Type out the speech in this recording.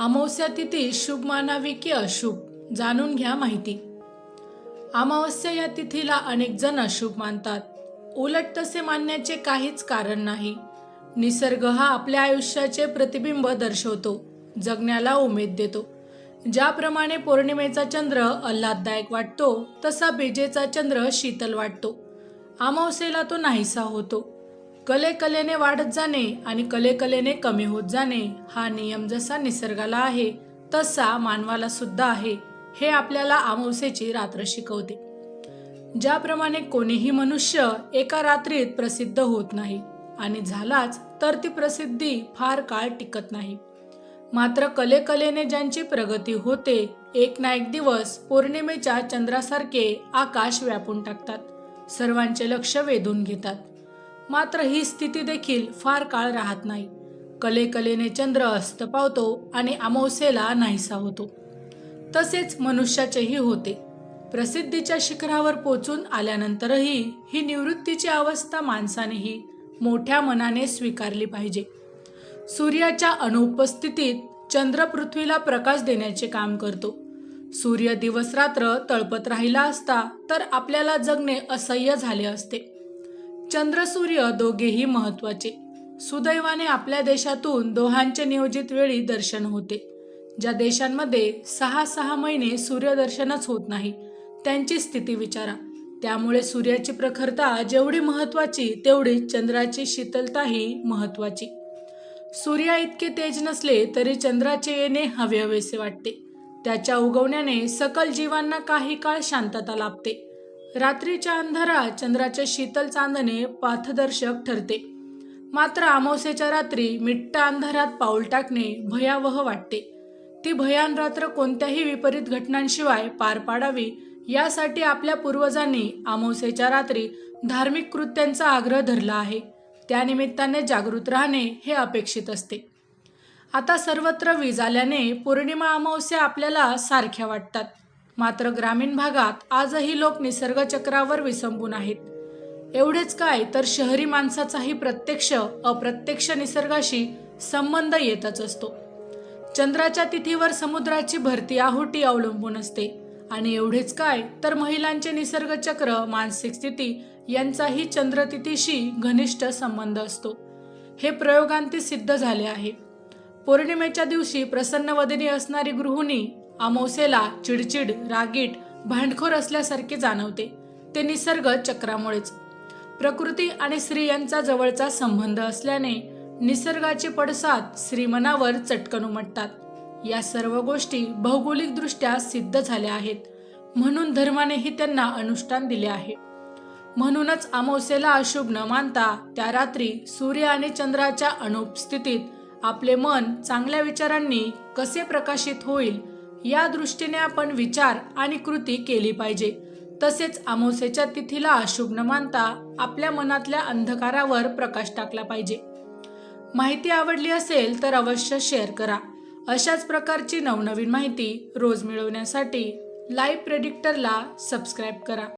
अमावस्या तिथी शुभ मानावी की अशुभ. जाणून घ्या माहिती. अमावस्या या तिथीला अनेक जण अशुभ मानतात. उलट तसे मानण्याचे काहीच कारण नाही. निसर्ग हा आपल्या आयुष्याचे प्रतिबिंब दर्शवतो जगण्याला उमेद देतो. ज्याप्रमाणे पौर्णिमेचा चंद्र आल्हाददायक वाटतो तसा बेजेचा चंद्र शीतल वाटतो. अमावस्येला तो नाहीसा होतो. कले कलेने वाढत जाणे आणि कले कलेने कमी होत जाणे हा नियम जसा निसर्गाला आहे तसा मानवाला सुद्धा आहे हे आपल्याला अमावस्येची रात्र शिकवते. ज्याप्रमाणे कोणीही मनुष्य एका रात्रीत प्रसिद्ध होत नाही आणि झालाच तर ती प्रसिद्धी फार काळ टिकत नाही. मात्र कले कलेने ज्यांची प्रगती होते एक ना एक दिवस पौर्णिमेच्या चंद्रासारखे आकाश व्यापून टाकतात सर्वांचे लक्ष वेधून घेतात. मात्र ही स्थिती देखील फार काळ राहत नाही. कले कलेने चंद्र अस्त पावतो आणि अमावस्येला नाहीसा होतो. तसेच मनुष्याचेही होते. प्रसिद्धीच्या शिखरावर पोचून आल्यानंतरही ही निवृत्तीची अवस्था माणसानेही मोठ्या मनाने स्वीकारली पाहिजे. सूर्याच्या अनुपस्थितीत चंद्र पृथ्वीला प्रकाश देण्याचे काम करतो. सूर्य दिवस रात्र तळपत राहिला असता तर आपल्याला जगणे असह्य झाले असते. चंद्रसूर्य दोघेही महत्त्वाचे सुदैवाने आपल्या देशातून दोहांचे नियोजित वेळी दर्शन होते. ज्या देशांमध्ये सहा सहा महिने सूर्यदर्शनच होत नाही त्यांची स्थिती विचारा. त्यामुळे सूर्याची प्रखरता जेवढी महत्वाची तेवढी चंद्राची शीतलताही महत्वाची सूर्या इतके तेज नसले तरी चंद्राचे येणे हवे हवेसे वाटते. त्याच्या उगवण्याने सकल जीवांना काही काळ शांतता लाभते. रात्रीच्या अंधारात चंद्राचे शीतल चांदणे पाथदर्शक ठरते. मात्र अमावस्याच्या रात्री मिट्ट अंधारात पाऊल टाकणे भयावह वाटते. ती भयान रात्र कोणत्याही विपरीत घटनांशिवाय पार पाडावी यासाठी आपल्या पूर्वजांनी अमावस्येच्या रात्री धार्मिक कृत्यांचा आग्रह धरला आहे. त्यानिमित्ताने जागृत राहणे हे अपेक्षित असते. आता सर्वत्र वीज आल्याने पौर्णिमा अमावस्या आपल्याला सारख्या वाटतात. मात्र ग्रामीण भागात आजही लोक निसर्गचक्रावर विसंबून आहेत. एवढेच काय तर शहरी माणसाचाही प्रत्यक्ष अप्रत्यक्ष निसर्गाशी संबंध येतच असतो. चंद्राच्या तिथीवर समुद्राची भरती आहुटी अवलंबून असते. आणि एवढेच काय तर महिलांचे निसर्ग चक्र मानसिक स्थिती यांचाही चंद्रतिथीशी घनिष्ठ संबंध असतो. हे प्रयोगांती सिद्ध झाले आहे. पौर्णिमेच्या दिवशी प्रसन्नवदनी असणारी गृहिणी अमावस्येला चिडचिड रागीट भांडखोर असल्यासारखे जाणवते. ते निसर्ग चक्रामुळेच. प्रकृती आणि स्त्री यांचा जवळचा संबंध असल्याने निसर्गाचे पडसाद श्रीमनावर चटकन उमटतात. या सर्व गोष्टी भौगोलिकदृष्ट्या सिद्ध झाल्या आहेत. म्हणून धर्मानेही त्यांना अनुष्ठान दिले आहे. म्हणूनच अमावस्येला अशुभ न मानता त्या रात्री सूर्य आणि चंद्राच्या अनुपस्थितीत आपले मन चांगल्या विचारांनी कसे प्रकाशित होईल या दृष्टीने आपण विचार आणि कृती केली पाहिजे. तसेच अमावस्येच्या तिथीला अशुभ न मानता आपल्या मनातल्या अंधकारावर प्रकाश टाकला पाहिजे. माहिती आवडली असेल तर अवश्य शेअर करा. अशाच प्रकारची नवनवीन माहिती रोज मिळवण्यासाठी लाईव्ह प्रेडिक्टरला सबस्क्राईब करा.